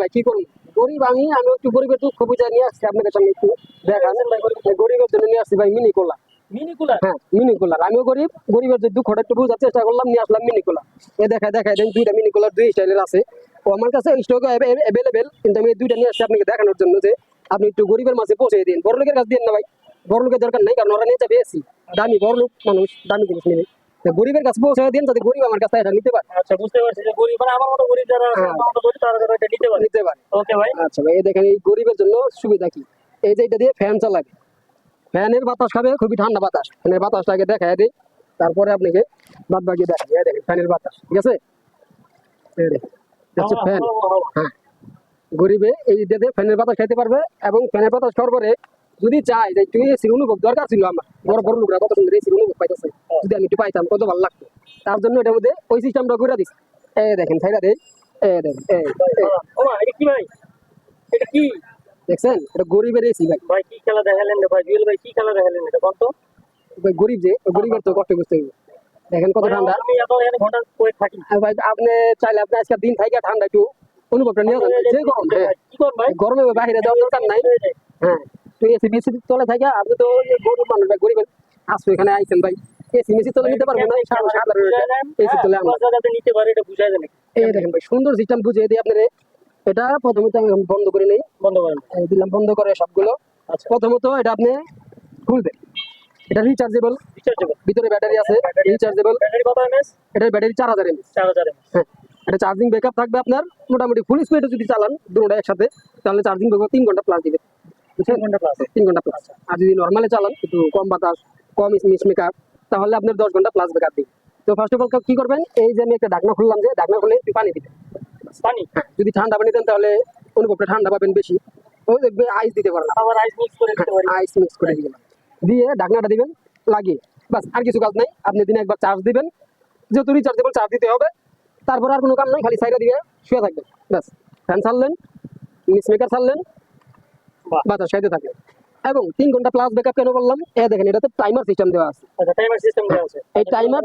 ভাই কি করুন গরিব আমি আমি একটু গরিবের দুঃখ বুঝা নিয়ে আসছি আপনাদের সামনে একটু দেখান। গরিবের জন্য নিয়ে আসছি ভাই মিনি কোলা মিনি কুলার হ্যাঁ মিনি কুলার আমিও গরিব গরিবের যে দুঃখটা একটু বোঝার চেষ্টা করলাম নিয়ে আসলাম মিনি কুলার এ দেখা দেখা দেন দুইটা মিনি কুলার দুই স্টাইলের আছে। ও আমার কাছে স্টক অ্যাভেলেবেল কিন্তু আমি দুইটা নিয়ে আসছি আপনাকে দেখানোর জন্য যে আপনি একটু গরিবের মাঝে পৌঁছে দিন। বড় লোকের কাছে দিন না ভাই বড় লোকের দরকার নেই কারণ ওরা নিয়ে যাবে এসি দামি বড় লোক মানুষ দামি জিনিস নেবে। গরিবের কাছে পৌঁছে দিন যাতে গরিব আমার কাছে এটা নিতে পারে। আচ্ছা বুঝতে পারছি যে গরিব মানে আমার মতো গরিব যারা আছে হ্যাঁ। আমার মতো গরিব তারা যারা এটা নিতে পারে। নিতে পারে। ওকে ভাই। আচ্ছা ভাই এই দেখেন এই গরিবের জন্য সুবিধা কি? এই যে এটা দিয়ে ফ্যান চালাবে। ফ্যানের বাতাস খাবে খুবই ঠান্ডা বাতাস। ফ্যানের বাতাসটাকে দেখায় দিই। তারপরে আপনাকে বাদ বাকি দেখাই। এই দেখেন ফ্যানের বাতাস ঠিক আছে? এই দেখেন ফ্যান। হ্যাঁ। গরিবে এই দিয়ে ফ্যানের বাতাস খাইতে পারবে এবং ফ্যানের বাতাস খাওয়ার পরে যদি চাই যে একটু এসির অনুভব দরকার ছিল আমার বড় বড় লোকরা কত সুন্দর এসির অনুভব পাইতেছে যদি আমি একটু পাইতাম কত ভালো লাগতো তার জন্য এটার মধ্যে ওই সিস্টেমটা করে দিস এই দেখেন ছাইরা দেই এই দেখেন মা, এটা কি ভাই এটা কি দেখছেন এটা গরিবের এসি ভাই ভাই কি খেলা দেখালেন ভাই জুয়েল ভাই কি খেলা দেখালেন এটা বলতো ভাই গরিব যে গরিবের তো কষ্ট করতে হবে দেখেন কত ঠান্ডা আমি এত এখানে ঘণ্টা করে থাকি ভাই আপনি চাইলে আপনি আজকে দিন থেকে ঠান্ডা একটু অনুভবটা নিয়ে যান যে গরম হ্যাঁ কি কর ভাই গরমে বাইরে যাওয়ার দরকার নাই হ্যাঁ তো এসি মেসি তলে থাকে আপনি তো গরিব মানুষ ভাই গরিব আসছো এখানে আইছেন ভাই। এসি মেসি তলে নিতে পারবেন না সাধারণ সাধারণ এসি তলে নিতে পারে এটা বুঝাই দেন এই দেখেন ভাই সুন্দর সিস্টেম বুঝিয়ে দিই আপনার। এটা প্রথমত আমি বন্ধ করে নেই। বন্ধ করেন। দিলাম বন্ধ করে সবগুলো। আচ্ছা। প্রথমত এটা আপনি খুলবেন। এটা রিচার্জেবল রিচার্জেবল ভিতরে ব্যাটারি আছে রিচার্জেবল ব্যাটারি কত এমএস এটার ব্যাটারি চার হাজার এমএস চার হাজার এমএস হ্যাঁ এটা চার্জিং ব্যাকআপ থাকবে আপনার। মোটামুটি ফুল স্পিডে যদি চালান দুটোটা একসাথে তাহলে চার্জিং ব্যাকআপ তিন ঘণ্টা প্লাস দিবে। তিন ঘণ্টা প্লাস তিন ঘণ্টা প্লাস আর যদি নর্মালে চালান একটু কম বাতাস কম মিস মেকআপ তাহলে আপনার দশ ঘণ্টা প্লাস দিবে। তো ফার্স্ট অফ অল কি করবেন? এই যে আমি একটা ঢাকনা খুললাম যে ঢাকনা খুলে পানি দিবেন। পানি? হ্যাঁ যদি ঠান্ডা পানি দেন তাহলে অনুভবটা ঠান্ডা পাবেন বেশি। ওই দেখবে আইস দিতে পারেন আবার আইস মিক্স করে দিতে পারি। আইস মিক্স করে দিবেন। দিয়ে ঢাকনাটা দিবেন লাগিয়ে। বাস আর কিছু কাজ নাই। আপনি দিনে একবার চার্জ দিবেন। যেহেতু রিচার্জেবল চার্জ দিতে হবে তারপর আর কোনো কাম নাই খালি সাইডে দিয়ে শুয়ে থাকবেন। ব্যাস ফ্যান ছাড়লেন মিক্স মেকার ছাড়লেন। বাতাস খাইতে থাকে। এবং তিন ঘণ্টা প্লাস ব্যাকআপ কেন বললাম এ দেখেন এটাতে টাইমার সিস্টেম দেওয়া আছে। আচ্ছা টাইমার সিস্টেম দেওয়া আছে। এই টাইমার